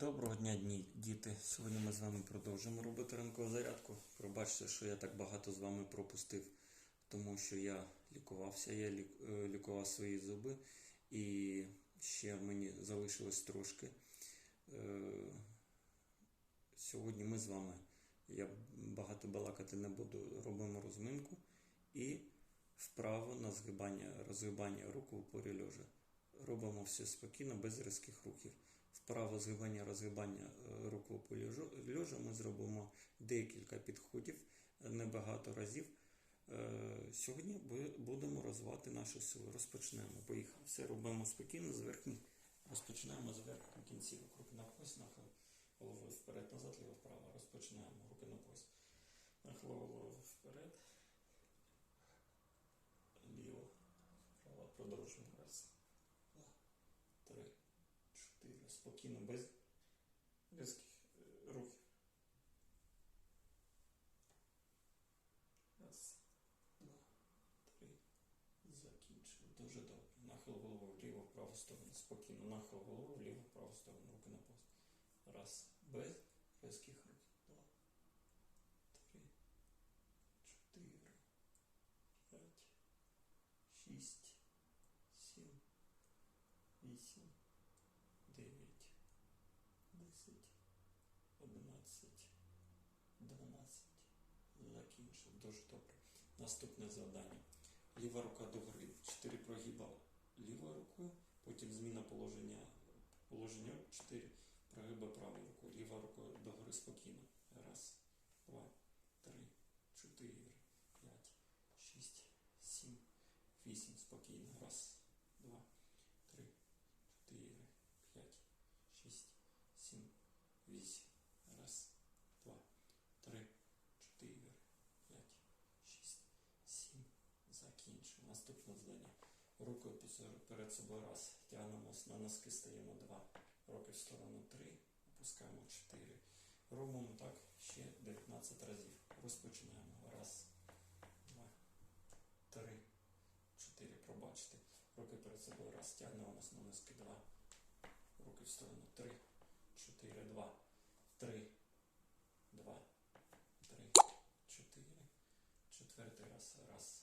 Доброго дня, дні, діти. Сьогодні ми з вами продовжимо робити ранкову зарядку. Пробачте, що я так багато з вами пропустив, тому що я лікувався, я е, лікував свої зуби, і ще мені залишилось трошки. Е, Сьогодні ми з вами, я багато балакати не буду, робимо розминку і вправо на згибання, розгибання рук в упорі лежа. Робимо все спокійно, без різких рухів. Вправо згибання, розгибання е, рук в лежа- лежа ми зробимо декілька підходів, е, небагато разів. Е, Сьогодні будемо розвивати нашу силу. Розпочнемо. Поїхали. Все робимо спокійно, з верхніх. Розпочинаємо з верхніх кінцівок. Руки на пояс, нахил головою вперед, назад, ліво, вправо. Розпочинаємо. Руки на пояс. Нахил головою вперед. Ліво, вправо. Продовжуємо. Раз, два, три, чотири. Спокійно, без різких е, рухів. Раз, два, три. Закінчили. Дуже добре. Нахил головою вліво, в праву сторону. Спокійно. Нахил головою вліво, праву сторону. Руки на пояс. Раз. Без різких рухів. Два, три, чотири, п'ять, шість, сім, вісім, дев'ять, десять, одинадцять, дванадцять. Закінчив. Дуже добре. Наступне завдання. Ліва рука догори. Чотири прогиба лівою рукою. Потім зміна положення. Положення 4. Прогиба правою рукою. Ліва рука догори спокійно. Раз, два, три, чотири, п'ять, шість, сім, вісім. Спокійно. Раз, два, три, чотири, п'ять, шість, сім, вісім. Раз, два, три, чотири, п'ять, шість, сім. Закінчив. Наступне завдання. Рукою перед собою раз. Тягнемось на носки, стаємо два. Руки в сторону три. Опускаємо чотири. Робимо так ще 19 разів. Розпочинаємо. Раз, два, три, чотири. Пробачте. Руки перед собою раз. Тягнемось на носки два. Руки в сторону три, чотири, два, три, два, три, чотири. Четвертий раз. Раз,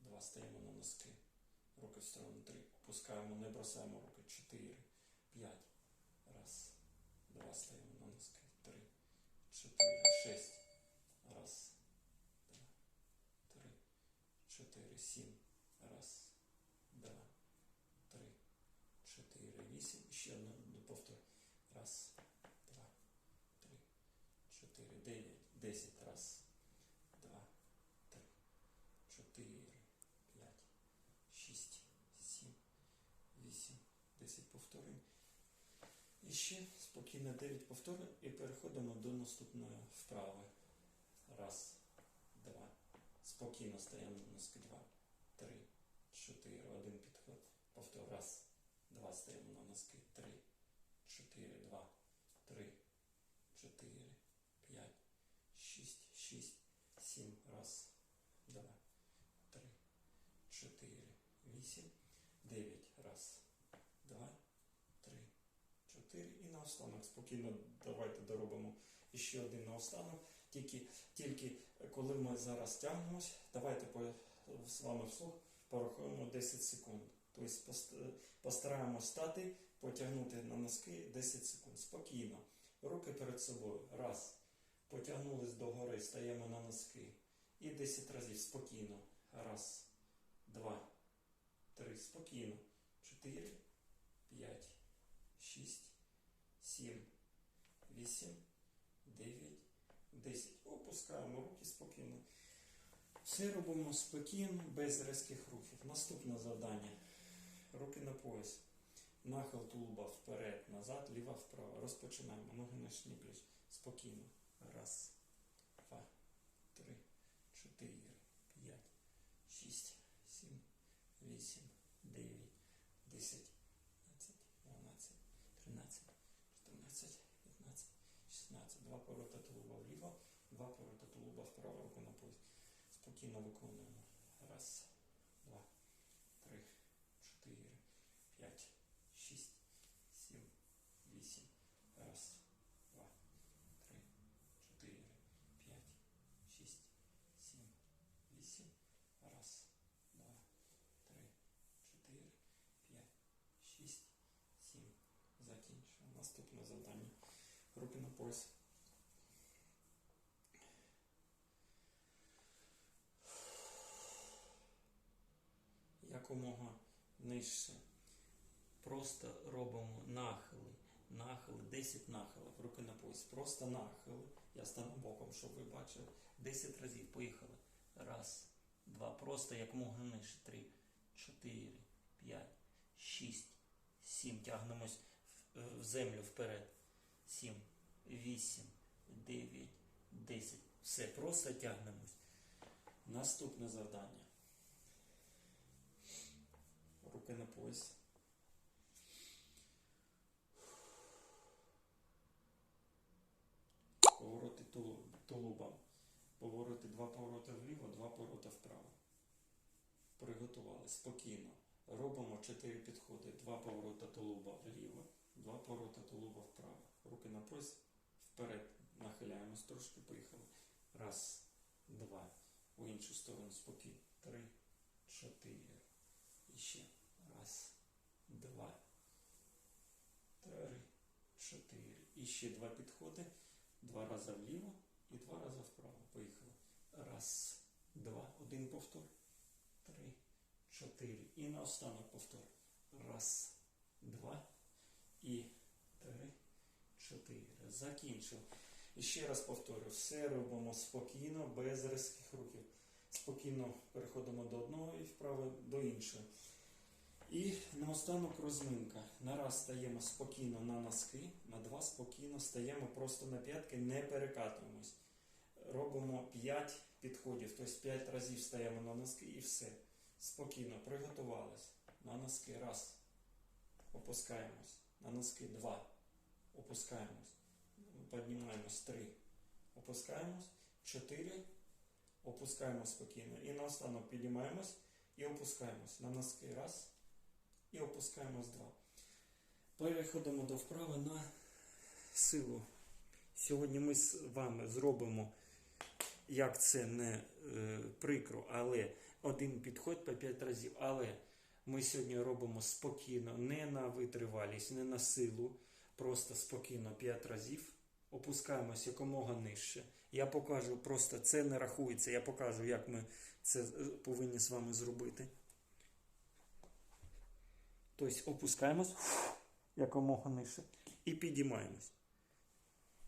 два. Стаємо на носки руки в сторону 3, опускаємо, не бросаємо руки 4, 5. І ще спокійно 9 повторень і переходимо до наступної вправи. Раз, два. Спокійно стаємо на носки. Два, три, чотири. Один підход. Повтор. Раз, два. Стаємо на носки. Три, чотири, два, три, чотири, п'ять, шість, шість, сім. Раз, два, три, чотири, вісім, дев'ять. Раз, два, три, чотири. І наостанок спокійно давайте доробимо ще один наостанок. Тільки, тільки коли ми зараз тягнемось, давайте з вами вслух порахуємо 10 секунд. Тобто пост- постараємось стати, потягнути на носки 10 секунд. Спокійно. Руки перед собою. Раз. Потягнулись догори, стаємо на носки. І 10 разів спокійно. Раз, два, три. Спокійно. Чотири, п'ять, шість, сім, вісім, дев'ять, десять. Опускаємо руки спокійно. Все робимо спокійно, без різких рухів. Наступне завдання. Руки на пояс. Нахил тулуба вперед, назад, ліва, вправо. Розпочинаємо. Ноги на шніпліч. Спокійно. Раз, спокійно виконуємо. Раз, два, три, чотири, п'ять, шість, сім, вісім. Раз, два, три, чотири, п'ять, шість, сім, вісім. Раз, два, три, чотири, п'ять, шість, сім. Закінчуємо. Наступне завдання. Руки на пояс. Якомога нижче. Просто робимо нахили. Нахили, 10 нахилів, руки на пояс. Просто нахили. Я стану боком, щоб ви бачили. 10 разів. Поїхали. Раз, два. Просто якомога нижче. Три, чотири, п'ять, шість, сім. Тягнемось в, в землю вперед. Сім, вісім, дев'ять, десять. Все, просто тягнемось. Наступне завдання. Руки на пояс. Повороти тулу- тулубом. Повороти, два повороти вліво, два повороти вправо. Приготували спокійно. Робимо 4 підходи. Два поворота тулуба вліво, два поворота тулуба вправо. Руки на пояс. Вперед. Нахиляємось трошки, поїхали. Раз, два. У іншу сторону спокійно. Три, чотири. І ще. Раз, два, три, чотири. І ще два підходи. Два рази вліво і два рази вправо. Поїхали. Раз, два. Один повтор. Три, чотири. І на останок повтор. Раз, два і три, чотири. Закінчив. І ще раз повторю, все робимо спокійно, без різких рухів. Спокійно переходимо до одного і вправо до іншого. І наостанок розминка. На раз стаємо спокійно на носки, на два спокійно стаємо просто на п'ятки, не перекатуємось. Робимо 5 підходів, тобто 5 разів стаємо на носки і все. Спокійно, приготувались. На носки раз. Опускаємось. На носки два. Опускаємось. Піднімаємось три. Опускаємось. Чотири. Опускаємось спокійно. І наостанок піднімаємось і опускаємось. На носки раз. І опускаємось два. Переходимо до вправи на силу. Сьогодні ми з вами зробимо, як це не е, прикро, але один підход по 5 разів. Але ми сьогодні робимо спокійно, не на витривалість, не на силу. Просто спокійно 5 разів. Опускаємось якомога нижче. Я покажу, просто це не рахується. Я покажу, як ми це е, повинні з вами зробити. Тобто опускаємось якомога нижче і підіймаємось.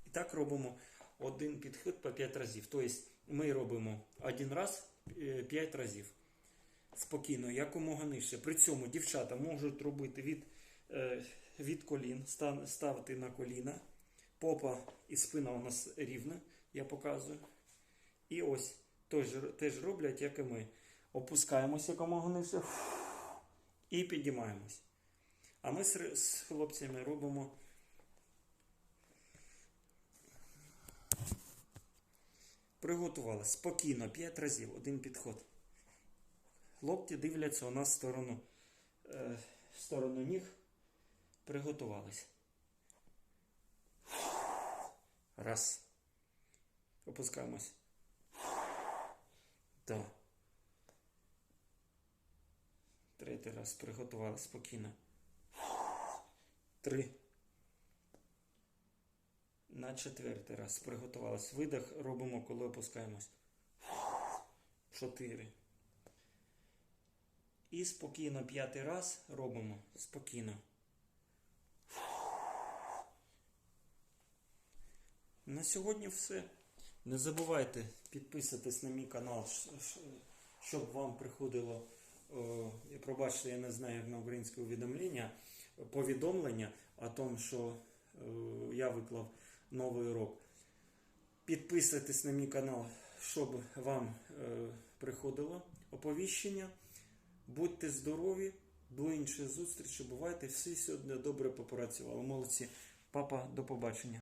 І так робимо один підхід по 5 разів. Тобто ми робимо один раз 5 разів. Спокійно, якомога нижче. При цьому дівчата можуть робити від, е, від колін, ставити на коліна. Попа і спина у нас рівна, я показую. І ось теж, теж роблять, як і ми. Опускаємось якомога нижче. І підіймаємось. А ми з хлопцями робимо. Приготували спокійно 5 разів, один підход. Локті дивляться у нас в сторону, е, в сторону ніг. Приготувались. Раз. Опускаємось. Два. Третій раз приготували спокійно. Три. На четвертий раз приготувались. Видих робимо, коли опускаємось. Чотири. І спокійно п'ятий раз робимо. Спокійно. На сьогодні все. Не забувайте підписатись на мій канал, щоб вам приходило, пробачте, я не знаю, як на українське увідомлення, повідомлення о том, що е, я виклав новий урок. Підписуйтесь на мій канал, щоб вам е, приходило оповіщення. Будьте здорові, до іншої зустрічі. Бувайте всі сьогодні добре попрацювали. Молодці. Папа, до побачення.